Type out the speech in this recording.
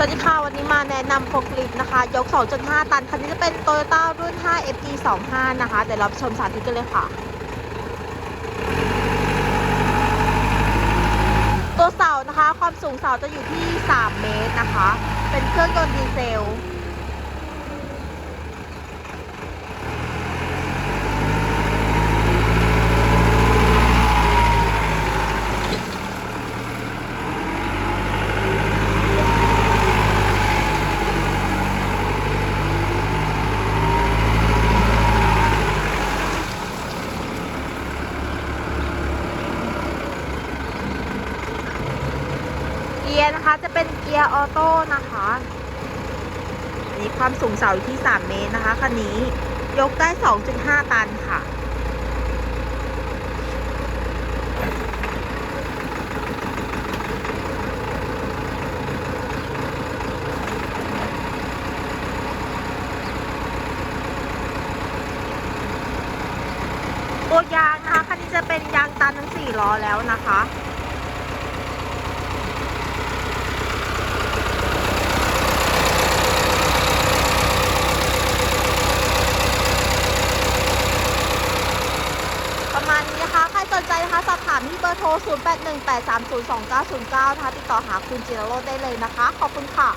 สวัสดีค่ะ วันนี้มาแนะนำโฟกลิฟต์นะคะ ยก 2.5 ตัน คันนี้จะเป็นโตโยต้ารุ่น 5 FG 25นะคะ เดี๋ยวเราชมสาธิตกันเลยค่ะ ตัวเสานะคะ ความสูงเสาจะอยู่ที่ 3 เมตรนะคะ เป็นเครื่องยนต์ดีเซล เกียร์นะคะจะเป็นเกียร์ออโต้นะคะอันนี้ความสูงเสาอยู่ที่ 3 เมตรนะคะคันนี้ยกได้ 2.5 ตันค่ะตัวยางนะคะคันนี้จะเป็นยางตันทั้ง 4 ล้อแล้วนะคะ ประมานี้นะคะ ใครสนใจนะคะสอบถามที่เบอร์โทร 0818302909นะคะติดต่อหาคุณจิรโรจน์ได้เลยนะคะ ขอบคุณค่ะ